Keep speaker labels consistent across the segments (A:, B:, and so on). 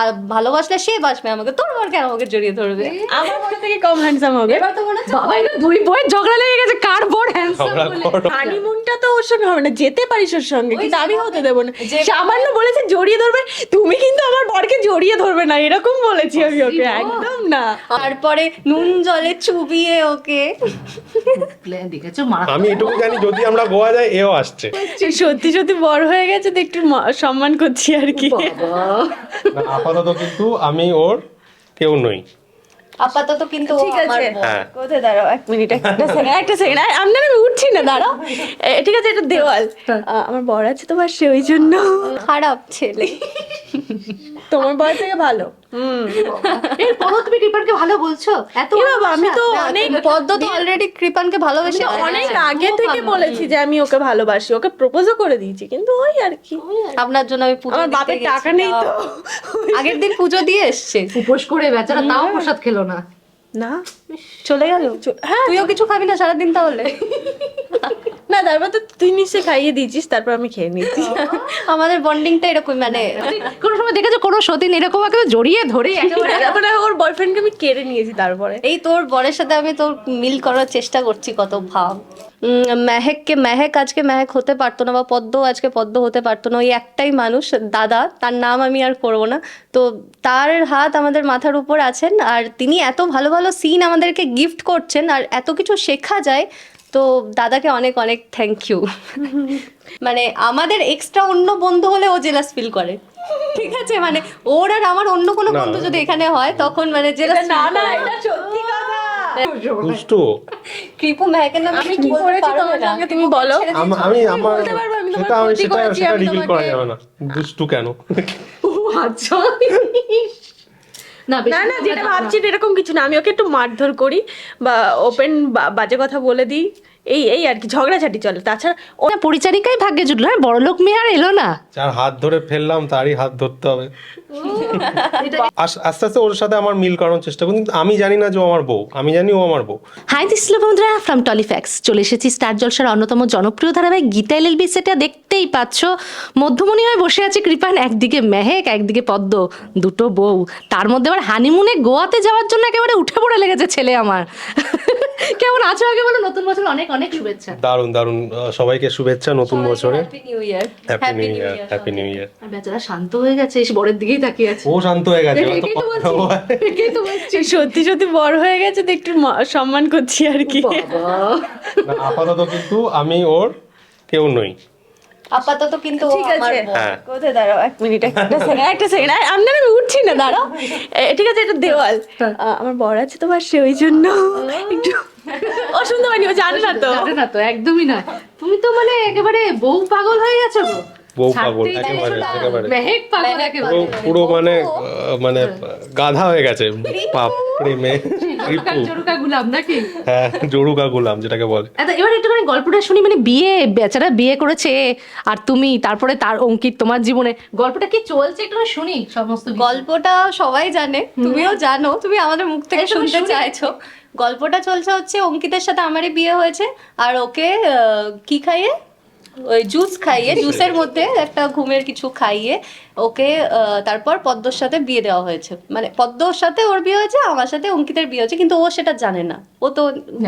A: আর ভালোবাসলে সে বাসবে আমাকে। তোর বর কেন আমাকে জড়িয়ে ধরবে?
B: আমার মনে থেকে কম হ্যান্ডসাম হবে।
A: এবার তো মনে হচ্ছে
C: বাবা এটা দুই বইয়ের ঝগড়া লেগে গেছে কার বড় হ্যান্ডসাম
D: করো।
B: হানিমুনটা তো ওর সঙ্গে হবে না যেতে পারিস ওর সঙ্গে কিন্তু আমি হতে দেবো না। সামান্য বলেছে জড়িয়ে ধরবে তুমি কিন্তু আমার বরকে জড়িয়ে ধরবে না এরকম বলেছি আমি ওকে একদম না।
A: তারপরে নুন জলে চুবিয়ে ওকে।
C: দেখেছ? মারা
D: আমি এটুকু জানি যদি আমরা গোয়া যাই এও আসছে।
B: সত্যি সত্যি বড় হয়ে গেছে তো একটু সম্মান করছি আর কি।
D: আপাতত কিন্তু আমি ওর কেউ নই।
A: আপাতত কিন্তু
B: ঠিক আছে।
D: হ্যাঁ।
B: কোথায় দাঁড়াও এক মিনিট একটা সেকেন্ড একটা সেকেন্ড আমি না আমি উঠছি না দাঁড়াও। এ, ঠিক আছে এটা দেওয়াল। আমার বর আছে তোমার সে ওই জন্য।
A: খারাপ ছেলে।
B: তোমার বয়স থেকে ভালো।
C: এরপরও তুমি ভালো বলছো? এত
B: বাবা আমি তো অনেক
A: পদ্ম তো অলরেডি কৃপানকে ভালোবেসে
B: আমি অনেক আগে থেকে বলেছি যে আমি ওকে ভালোবাসি ওকে প্রপোজও করে দিয়েছি কিন্তু ওই আর কি।
A: আপনার জন্য আমি পুজো
B: আমার বাপের টাকা নেই তো।
A: আগের দিন পুজো দিয়ে এসছে।
C: উপোস করে বেচারা তাও প্রসাদ খেলো না।
B: না।
A: চলে গেল।
B: হ্যাঁ
A: তুইও কিছু খাবি না সারাদিন তাহলে।
B: না তারপর তো তুই নিশ্চয়ই খাইয়ে দিয়েছিস তারপর আমি খেয়ে নিয়েছি।
A: আমাদের বন্ডিংটা এরকম মানে
C: কোনো সময় দেখেছ কোনো সতীন এরকম একেবারে জড়িয়ে ধরে
B: মানে ওর বয়ফ্রেন্ডকে আমি কেড়ে নিয়েছি তারপরে।
A: এই তোর বরের সাথে আমি তোর মিল করার চেষ্টা করছি কত ভাব মেহেককে মেহেক আজকে মেহেক হতে পারতো না বা পদ্ম আজকে পদ্ম হতে পারতো না ওই একটাই মানুষ দাদা তার নাম আমি আর করব না। তো তার হাত আমাদের মাথার উপর আছেন আর তিনি এত ভালো ভালো সিন আমাদেরকে গিফট করছেন আর এত কিছু শেখা যায় তো দাদাকে অনেক অনেক থ্যাংক ইউ মানে আমাদের এক্সট্রা অন্য বন্ধু হলে ও জেলাস ফিল করে। ঠিক আছে? মানে ওর আর আমার অন্য কোনো বন্ধু যদি এখানে হয় তখন মানে জেলাস
B: না না এটা সত্যি কথা।
D: দুষ্টু।
A: কৃপু মেহেকের নামে
B: আমি কি করেছি তোমার সঙ্গে? তুমি বলো।
D: আমি আমার
B: বলতে পারব, আমি তোমার
D: সেটা আমি সেটা সেটা রিভিল করা যাবে না। দুষ্টু কেন?
C: ও আচ্ছা। না
B: না যেটা ভাবছি এরকম কিছু না। আমি ওকে একটু মারধর করি বা ওপেন বাজে কথা বলে দিই। এই এই আর কি ঝগড়াঝাটি চলে। তাছাড়া ও
C: পরিচারিকাই ভাগ্যে জুটলো। না বড়লোক মেয়ে আর এলো না।
D: যার হাত ধরে ফেললাম তারই হাত ধরতে হবে। আস্তে আস্তে ওর সাথে আমার মিল করানোর চেষ্টা করি কিন্তু আমি জানি না যে ও আমার বউ। আমি জানি ও আমার বউ।
C: হাই দিস বন্ধুরা ফ্রম টলিফ্যাক্স চলে এসেছি স্টার জলসার অন্যতম জনপ্রিয় ধারাবাহিক গীতা এলএলবি সেটা দেখতেই পাচ্ছ। মধ্যমণি হয়ে বসে আছে কৃপান একদিকে মেহেক একদিকে পদ্ম দুটো বউ। তার মধ্যে আবার হানিমুনে গোয়াতে যাওয়ার জন্য একেবারে উঠে পড়ে লেগেছে ছেলে আমার। কেমন আছো আগে বলো নতুন বছর অনেক অনেক শুভেচ্ছা
D: দারুণ দারুণ সবাইকে শুভেচ্ছা নতুন বছরে
A: happy new year
D: happy new year happy new year
C: বেচারা শান্ত হয়ে গেছে এসে বড়ের দিকেই তাকিয়ে আছে
D: ও শান্ত হয়ে গেছে তো
C: এটাই তো বলছি।
D: বলে।
C: এটাই তো বলছি।
B: সত্যি সত্যি বড় হয়ে গেছে তো একটু মা- সম্মান করছি আর কি
C: বাবা।
D: না, আপাতত কিন্তু আমি ওর কেউ নই
A: আপাতত কিন্তু
B: ঠিক আছে।
D: হ্যাঁ।
B: কোথায়? দাঁড়াও এক মিনিট একটা সেকেন্ড একটা সেকেন্ড আমি না আমি উঠছি না দাঁড়াও। এ, ঠিক আছে এটা দেওয়াল। আমার বর আছে তোমার সে ওই জন্য একটু অসুন্দর ও জানে না তো।
C: জানে না তো একদমই না তুমি তো মানে একেবারে বউ পাগল হয়ে গেছো গো।
D: বউ পাগল একেবারে একেবারে। পুরো মানে মানে গাধা হয়ে গেছে। পাপ প্রেমে হ্যাঁ জরুকা গুলাম যেটাকে বলে।
C: আচ্ছা এবার একটুখানি গল্পটা শুনি মানে বিয়ে বেচারা বিয়ে করেছে আর তুমি তারপরে তার অঙ্কিত তোমার জীবনে। গল্পটা কি চলছে? একটু শুনি সমস্ত
A: গল্পটা সবাই জানে তুমিও জানো তুমি আমাদের মুখ থেকে শুনতে
C: শুনি।
A: চাইছো। গল্পটা চলছে হচ্ছে অঙ্কিতের সাথে আমারই বিয়ে হয়েছে আর ওকে কি খাইয়ে? ওই জুস খাইয়ে জুসের মধ্যে একটা ঘুমের কিছু খাইয়ে ওকে আহ, তারপর পদ্মর সাথে বিয়ে দেওয়া হয়েছে। মানে পদ্মর সাথে ওর বিয়ে হয়েছে আমার সাথে অঙ্কিতের বিয়ে হয়েছে কিন্তু ও সেটা জানে না। ও তো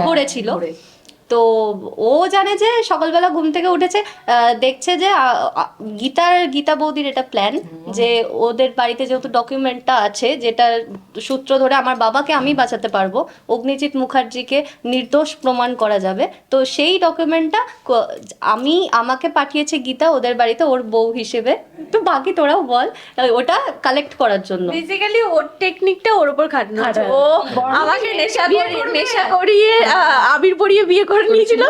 A: ঘুরেছিল।
C: ঘোরে।
A: তো ও জানে যে সকালবেলা ঘুম থেকে উঠেছে দেখছে যে গীতার গীতা বৌদির এটা প্ল্যান যে ওদের বাড়িতে যেহেতু ডকুমেন্টটা আছে যেটা সূত্র ধরে আমার বাবাকে আমি বাঁচাতে পারব অগ্নিজিৎ মুখার্জিকে নির্দোষ প্রমাণ করা যাবে। তো সেই ডকুমেন্টটা আমি আমাকে পাঠিয়েছে গীতা ওদের বাড়িতে ওর বউ হিসেবে। তো বাকি তোরাও বল ওটা কালেক্ট করার জন্য।
B: বেসিক্যালি ওর টেকনিকটা ওর উপর খাটানো। ও আমাকে নেশা
C: বিয়ে
B: করিয়ে নেশা করিয়ে আবির পরিয়ে বিয়ে করে নিয়েছিল।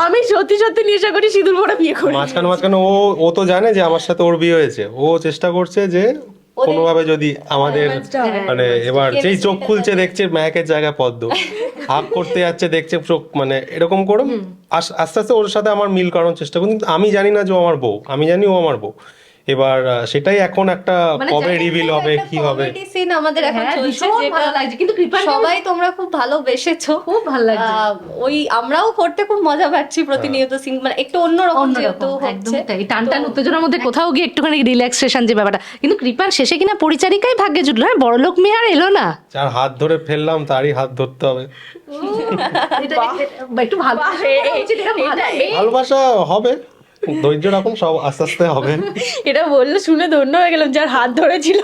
B: আমি সত্যি সত্যি নেশা করি সিঁদুর পরে বিয়ে করি।
D: মাঝখানে মাঝখানে ও ও তো জানে যে আমার সাথে ওর বিয়ে হয়েছে। ও চেষ্টা করছে যে কোনোভাবে যদি আমাদের মানে এবার যেই চোখ খুলছে দেখছে ম্যাকের জায়গায় পদ্ম। হাফ করতে যাচ্ছে দেখছে চোখ মানে এরকম করে আস- আস্তে আস্তে ওর সাথে আমার মিল করানোর চেষ্টা করি। কিন্তু আমি জানি না যে ও আমার বউ। আমি জানি ও আমার বউ। এবার সেটাই এখন একটা
C: মানে
D: কবে রিভিল হবে কি হবে?
A: সিন আমাদের এখন
C: হ্যাঁ,
A: চলছে
C: ভালো লাগছে। কিন্তু
A: সবাই তোমরা খুব ভালোবেসেছো।
C: খুব ভালো লাগছে।
A: ওই আমরাও করতে খুব মজা পাচ্ছি প্রতিনিয়ত সিন মানে একটু অন্যরকম যেহেতু হচ্ছে।
C: তাই। টান টান উত্তেজনার মধ্যে কোথাও গিয়ে একটুখানি রিল্যাক্সেশন যে ব্যাপারটা। কিন্তু কৃপার শেষে কিনা পরিচারিকাই ভাগ্যে জুটলো। না বড়লোক মেয়ে আর এলো না।
D: যার হাত ধরে ফেললাম তারই হাত ধরতে হবে।
C: একটু ভালো
D: ভালোবাসা হবে। ধৈর্য রাখুন সব আস্তে আস্তে হবে।
B: এটা বললে শুনে ধন্য হয়ে গেলাম যার হাত ধরেছিল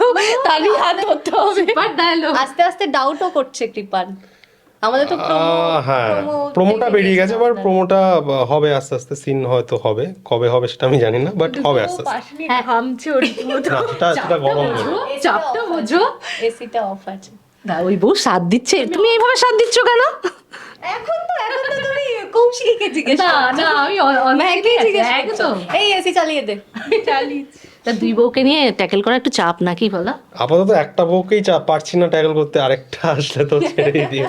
B: তারই হাত ধরতে হবে।
C: ডায়লগ
A: আস্তে আস্তে ডাউটও করছে কৃপান আমাদের তো
D: হ্যাঁ প্রোমোটা বেরিয়ে গেছে এবার প্রোমোটা হবে আস্তে আস্তে সিন হয়তো হবে কবে হবে সেটা আমি জানি না বাট হবে আস্তে আস্তে।
B: নিয়ে ঘামছে ওর
D: সেটা সেটা গরম
C: চাপটা বোঝো
A: এসিটা অফ আছে।
C: ওই বউ সাথ দিচ্ছে। তুমি এইভাবে সাথ দিচ্ছ কেন?
A: এখন তো এখন তো তুমি কৌশিককে জিজ্ঞেস
C: না না আমি অনেক
A: জিজ্ঞেস
C: একদম
A: এই এসি চালিয়ে দে।
C: তা দুই বউকে নিয়ে ট্যাকেল করা একটু চাপ নাকি বলো?
D: আপাতত একটা বউকেই চা পারছি না ট্যাকল করতে আরেকটা আসলে তো ছেড়েই দিয়ে।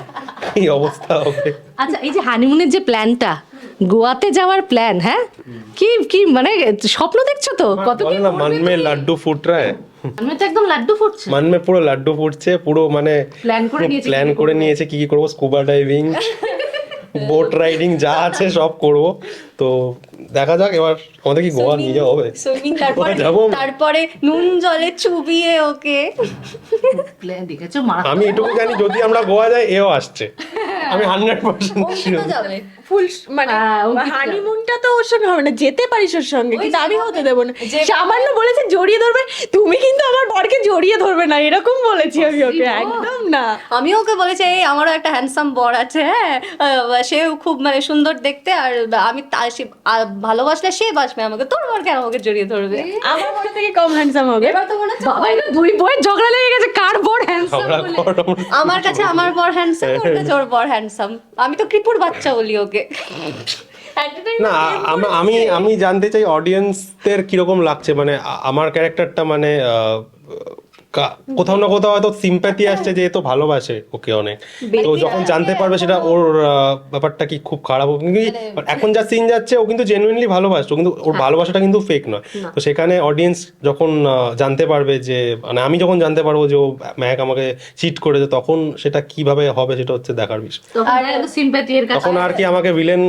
D: কি অবস্থা হবে।
C: আচ্ছা এই যে হানিমুনের যে প্ল্যানটা গোয়াতে যাওয়ার প্ল্যান হ্যাঁ? কি কি মানে স্বপ্ন দেখছ তো? কত
D: বলে না মন মে লাড্ডু ফুট রায়
C: আমি তো একদম লাড্ডু ফুটছে।
D: মন পুরো লাড্ডু ফুটছে পুরো মানে
C: Plan করে নিয়েছে
D: প্ল্যান করে নিয়েছে কি কি করব? স্কুবা ডাইভিং বোট রাইডিং যা আছে সব করব। তো দেখা যাক এবার আমাদের কি গোয়া নিয়ে যাওয়া হবে?
A: সুইমিং তারপরে
D: যাব।
A: তারপরে নুন জলে চুবিয়ে ওকে।
C: প্ল্যান দেখেছ? মারা
D: আমি এটুকু জানি যদি আমরা গোয়া যাই এও আসছে। আমি হান্ড্রেড পার্সেন্ট
B: ফুল মানে
C: হ্যাঁ,
B: হানিমুনটা তো ওর সঙ্গে হবে না যেতে পারিস ওর সঙ্গে কিন্তু আমি হতে দেবো না। সামান্য বলেছে জড়িয়ে ধরবে তুমি কিন্তু আমার বরকে জড়িয়ে ধরবে না এরকম বলেছি আমি ওকে একদম না।
A: আমি ওকে বলেছি এই আমারও একটা হ্যান্ডসাম বর আছে হ্যাঁ সেও খুব মানে সুন্দর দেখতে আর আমি সে- আর ভালোবাসলে সে বাসবে আমাকে। তোর বর কেন আমাকে জড়িয়ে ধরবে?
B: আমার থেকে কম হ্যান্ডসাম হবে।
A: এবার তো মনে হচ্ছে
C: বাবা এটা দুই বইয়ের ঝগড়া লেগে গেছে। কার বড় হ্যান্ডসাম
D: আমরা
A: কাছে আমার বর হ্যান্ডসাম ওর কাছে ওর বর হ্যান্ডসাম আমি তো কৃপুর বাচ্চা বলি ওকে।
D: না আমি আমি জানতে চাই অডিয়েন্সদের কীরকম লাগছে? মানে আমার ক্যারেক্টারটা মানে আহ, কা- কোথাও না কোথাও হয়তো সিম্প্যাথি আসছে যে এ তো ভালোবাসে ওকে অনেক। তো যখন জানতে পারবে সেটা ওর আহ, ব্যাপারটা কি খুব খারাপ হবে। কিন্তু এখন যা সিন যাচ্ছে ও কিন্তু জেনুইনলি ভালোবাসতো। কিন্তু ওর ভালোবাসাটা কিন্তু ফেক নয়। তো সেখানে অডিয়েন্স যখন আহ, জানতে পারবে যে মানে আমি যখন জানতে পারব যে ও ম্যাক আমাকে চিট করেছে তখন সেটা কীভাবে হবে সেটা হচ্ছে দেখার বিষয়।
C: তখন সিম্প্যাথি এর কাছে
D: তখন আর কি আমাকে ভিলেন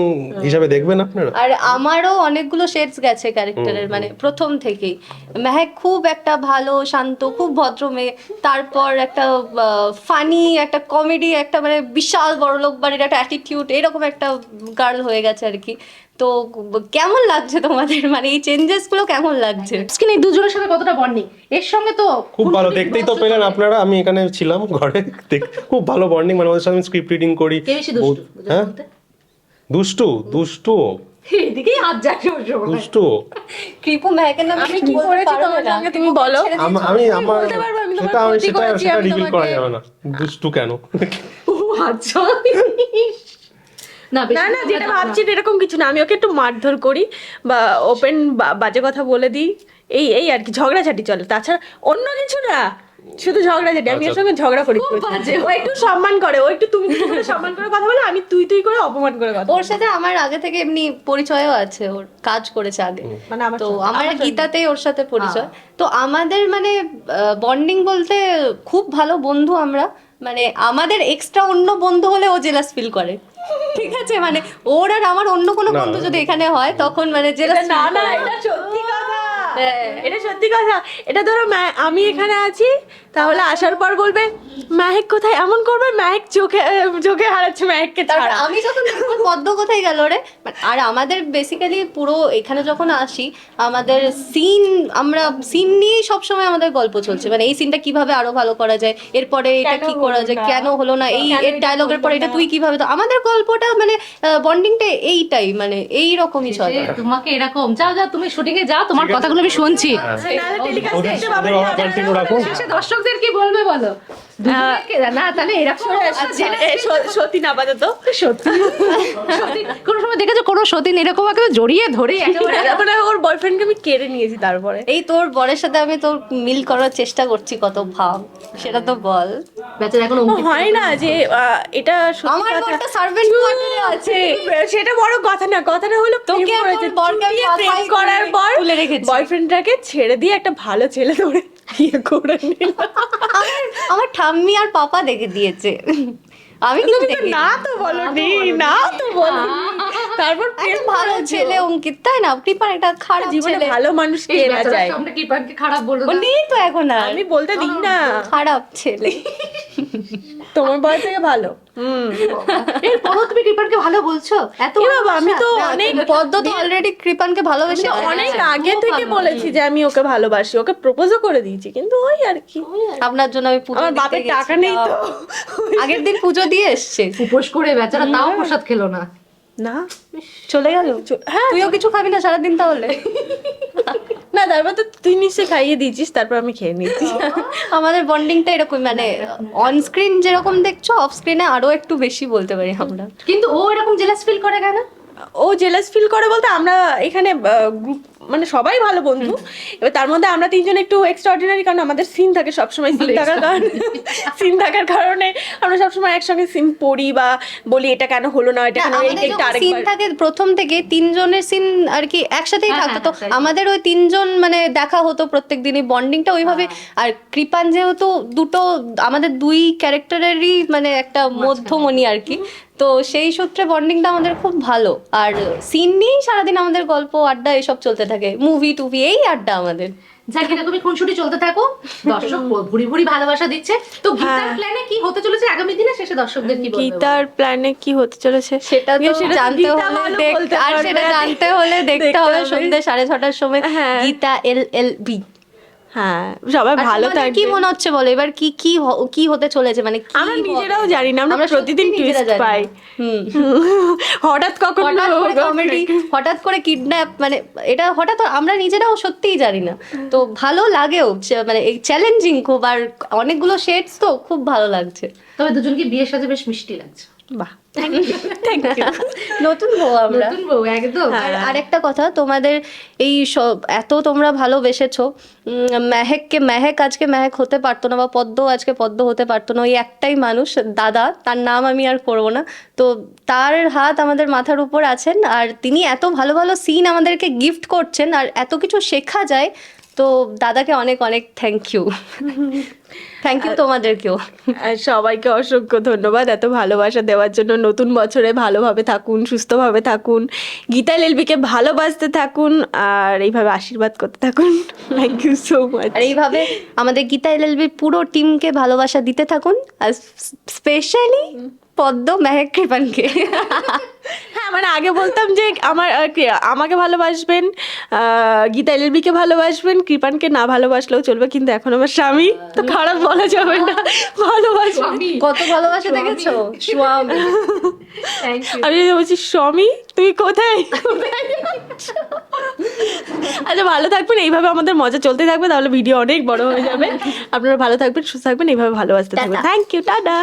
D: হিসাবে দেখবেন আপনারা?
A: আর আমারও অনেকগুলো শেডস গেছে ক্যারেক্টারের মানে প্রথম থেকেই। মেহেক খুব একটা ভালো শান্ত খুব ভদ্র মেয়ে তারপর একটা ফানি একটা কমেডি একটা মানে বিশাল বড় লোক বাড়ির একটা অ্যাটিটিউড এরকম একটা গার্ল হয়ে গেছে আর কি। তো কেমন লাগছে তোমাদের? মানে এই চেঞ্জেসগুলো কেমন লাগছে?
C: স্কিন এই দুজনের সাথে কতটা বন্ডিং এর সঙ্গে তো
D: খুব ভালো দেখতেই তো পেলেন আপনারা আমি এখানে ছিলাম ঘরে খুব ভালো বন্ডিং মানে ওদের সাথে আমি স্ক্রিপ্ট রিডিং করি।
C: কে বেশি দুষ্টু?
D: হ্যাঁ? দুষ্টু দুষ্টু।
C: এদিকেই হাত যাচ্ছে ওর সময়।
D: দুষ্টু
A: কৃপু মেহেকের নামে
B: আমি কি করেছি তোমার
A: না।
B: সঙ্গে তুমি বলো।
D: আমি আমার
B: বলতে পারব, আমি
D: সেটা আমি সেটা সেটা রিভিল করা
B: তোমাকে-
D: যাবে না। দুষ্টু কেন?
C: ও আচ্ছা। না
B: না না যেটা ভাবছি এরকম কিছু না। আমি ওকে একটু মারধর করি বা ওপেন বাজে কথা বলে দিই। এই এই আর কি ঝগড়াঝাটি চলে। তাছাড়া অন্য কিছু না। শুধু ঝগড়াঝাটি আমি ওর
D: আচ্ছা।
B: সঙ্গে ঝগড়া করি।
C: বাজে।
B: ও একটু সম্মান করে ও একটু তুমি তুমি করে সম্মান করে কথা বলে আমি তুই তুই করে অপমান করে কথা
A: ওর সাথে আমার আগে থেকে এমনি পরিচয়ও আছে ওর কাজ করেছে আগে।
B: মানে আমার
A: তো আমার গীতাতেই ওর সাথে পরিচয়। তো আমাদের মানে বন্ডিং বলতে খুব ভালো বন্ধু আমরা। মানে আমাদের এক্সট্রা অন্য বন্ধু হলে ও জেলাস ফিল করে। ঠিক আছে? মানে ওর আর আমার অন্য কোনো বন্ধু যদি এখানে হয় তখন মানে জেলাস
B: না না এটা সত্যি
A: হ্যাঁ।
B: এটা সত্যি কথা। এটা ধরো আমি এখানে আছি তাহলে আসার পর বলবে মাহেক কোথায়? এমন করবে মাহেক চোখে চোখে হারাচ্ছে মাহেককে
A: তারপর আমি যখন পদ্ম কোথায় গেল রে? আর আমাদের বেসিক্যালি পুরো এখানে যখন আসি আমাদের সিন আমরা সিন নিয়েই সবসময় আমাদের গল্প চলছে। মানে এই সিনটা কীভাবে আরও ভালো করা যায়? এরপরে এটা কি করা যায়? কেন হলো না? এই এর ডায়লগের পরে এটা তুই কীভাবে তো আমাদের গল্পটা মানে বন্ডিংটা এইটাই। মানে এই রকমই চলে।
C: তোমাকে এরকম যাও যাও তুমি শুটিং এ যাও তোমার কথাগুলো আমি শুনছি।
D: রাখুন
C: শেষে দর্শক দর্শকদের কি বলবে বলো? না তাহলে এরকম
B: আচ্ছা, সতীন আপাতত
C: সত্যি কোনো সময় দেখেছ কোনো সতীন এরকম একেবারে জড়িয়ে ধরে
B: তারপরে ওর বয়ফ্রেন্ডকে আমি কেড়ে নিয়েছি তারপরে।
A: এই তোর বরের সাথে আমি তোর মিল করার চেষ্টা করছি কত ভাব সেটা তো বল।
C: বেচারা এখন
B: হয় না যে আহ, এটা
A: আমার বরটা সার্ভেন্ট কোয়ার্টারে আছে।
B: সেটা বড় কথা না কথাটা হলো
A: তোকে। তোর বরকে
B: করার পর। বয়ফ্রেন্ডটাকে ছেড়ে দিয়ে একটা ভালো ছেলে ধরে বিয়ে করে নিলাম
A: আমার আমার ঠাম্মি আর পাপা দেখে দিয়েছে। আমি কিন্তু।
B: না তো বলো না তো বলো তারপর
A: একটা ভালো ছেলে অঙ্কিত তাই না? কৃপার একটা খারাপ
B: জীবনে
A: ছেলে।
B: ভালো মানুষ
C: কে
B: এরা যায়।
C: আমরা কৃপাকে খারাপ বলব
A: নেই তো এখন আর।
B: আমি বলতে দিই না।
A: খারাপ ছেলে।
B: তোমার বয়স থেকে ভালো। হুম।
C: এরপরও তুমি কৃপাকে ভালো বলছো? এত
B: বাবা আমি তো অনেক
A: পদ্ম তো অলরেডি কৃপানকে ভালোবেসে।
B: অনেক আগে থেকে বলেছি যে আমি ওকে ভালোবাসি ওকে প্রপোজও করে দিয়েছি কিন্তু ওই আর কি।
A: আপনার জন্য আমি পুজো
B: আমার বাপের টাকা নেই তো।
A: আগের দিন পুজো দিয়ে এসছে।
C: উপোস করে বেচারা তাও প্রসাদ খেলো না।
B: না।
A: চলে গেল?
B: হ্যাঁ
A: তুইও কিছু খাবি না সারাদিন তাহলে?
B: না তারপর তো তুই নিশ্চয় খাইয়ে দিয়েছিস তারপর আমি খেয়ে নিয়েছি।
A: আমাদের বন্ডিংটা এরকম মানে অন স্ক্রিন যেরকম দেখছ অফ স্ক্রিনে আরও একটু বেশি বলতে পারি আমরা।
C: কিন্তু ও এরকম জেলাস ফিল করে কেন?
B: ও জেলাস ফিল করে বলতে আমরা এখানে গ্রুপ মানে সবাই ভালো বন্ধু। এবার তার মধ্যে আমরা তিনজন একটু এক্সট্রা অর্ডিনারি কারণ আমাদের সিন থাকে সবসময় সিন থাকার কারণে। সিন থাকার কারণে আমরা সবসময় একসঙ্গে সিন পড়ি বা বলি এটা কেন হলো না? এটা কেন এই
A: আমাদের সিন থাকে প্রথম থেকে তিনজনের সিন আর কি একসাথেই
C: হ্যাঁ,
A: থাকতো। তো
C: হ্যাঁ,
A: আমাদের ওই তিনজন মানে দেখা হতো প্রত্যেক দিনই বন্ডিংটা ওইভাবে।
C: হ্যাঁ।
A: আর কৃপান যেহেতু দুটো আমাদের দুই ক্যারেক্টারেরই মানে একটা মধ্যমণি আর কি। তো সেই সূত্রে বন্ডিংটা আমাদের খুব ভালো। আর সিন নিয়েই সারাদিন আমাদের গল্প আড্ডা এসব চলতে থাকে। মুভি টুভি এই আড্ডা আমাদের।
C: যাক এরকমই খুনসুটি চলতে থাকো? দর্শক ভুরি ভুরি ভালোবাসা দিচ্ছে। তো গীতার প্ল্যানে কি হতে চলেছে আগামী দিনে শেষে দর্শকদের কি বলবে?
B: গীতার প্ল্যানে কি হতে চলেছে?
A: সেটা তো জানতে হলে
B: ভালো
A: দেখ-
B: বলতে
A: আর সেটা জানতে হলে দেখতে
B: দেখতে
A: হবে
B: হবে।
A: সন্ধ্যে সাড়ে ছটার সময়।
B: হ্যাঁ।
A: Geeta L L B.
B: হ্যাঁ সবাই ভালো
A: তোমাদের কি মনে হচ্ছে বলো? এবার কি কি কি হতে চলেছে? মানে
B: আমরা নিজেরাও জানি না আমরা প্রতিদিন টুইস্ট পাই। হঠাৎ কখন
A: কমেডি হঠাৎ করে কিডন্যাপ মানে এটা হঠাৎ আমরা নিজেরাও সত্যিই জানি না। তো ভালো লাগেও মানে এই চ্যালেঞ্জিং খুব আর অনেকগুলো শেডস তো খুব ভালো লাগছে।
C: তবে দুজনকে বিয়ের সাথে বেশ মিষ্টি লাগছে।
B: বাহ থ্যাংক ইউ
A: নতুন বউ আমরা।
C: নতুন বউ একদম।
A: আর আরেকটা কথা তোমাদের এই সব এত তোমরা ভালোবেসেছো মেহেককে মেহেক আজকে মেহেক হতে পারতো না বা পদ্ম আজকে পদ্ম হতে পারতো না ওই একটাই মানুষ দাদা তার নাম আমি আর করব না। তো তার হাত আমাদের মাথার উপর আছেন আর তিনি এত ভালো ভালো সিন আমাদেরকে গিফট করছেন আর এত কিছু শেখা যায় তো দাদাকে অনেক অনেক থ্যাংক ইউ থ্যাংক ইউ তোমাদেরকেও.
B: সবাইকে অসংখ্য ধন্যবাদ এত ভালোবাসা দেওয়ার জন্য। নতুন বছরে ভালোভাবে থাকুন সুস্থভাবে থাকুন। গীতা এলবিকে ভালোবাসতে থাকুন আর এইভাবে আশীর্বাদ করতে থাকুন। থ্যাংক ইউ সো মাচ
A: আর এইভাবে আমাদের গীতা এলএলবি পুরো টিমকে ভালোবাসা দিতে থাকুন। আর স্পেশালি পদ্ম মেহেক কৃপানকে।
B: হ্যাঁ মানে আগে বলতাম যে আমার আমাকে ভালোবাসবেন আহ, গীতা এলবিকে ভালোবাসবেন কৃপানকে না ভালোবাসলেও চলবে কিন্তু এখন আমার স্বামী তো খারাপ বলা যাবে না ভালোবাসবেন
A: কত ভালোবাসা দেখেছ? স্বামী।
B: আমি যদি বলছি স্বামী তুই কোথায়? আচ্ছা ভালো থাকবেন এইভাবে আমাদের মজা চলতে থাকবে তাহলে ভিডিও অনেক বড় হয়ে যাবে। আপনারা ভালো থাকবেন সুস্থ থাকবেন এইভাবে ভালোবাসতে থাকবেন। Thank you tata.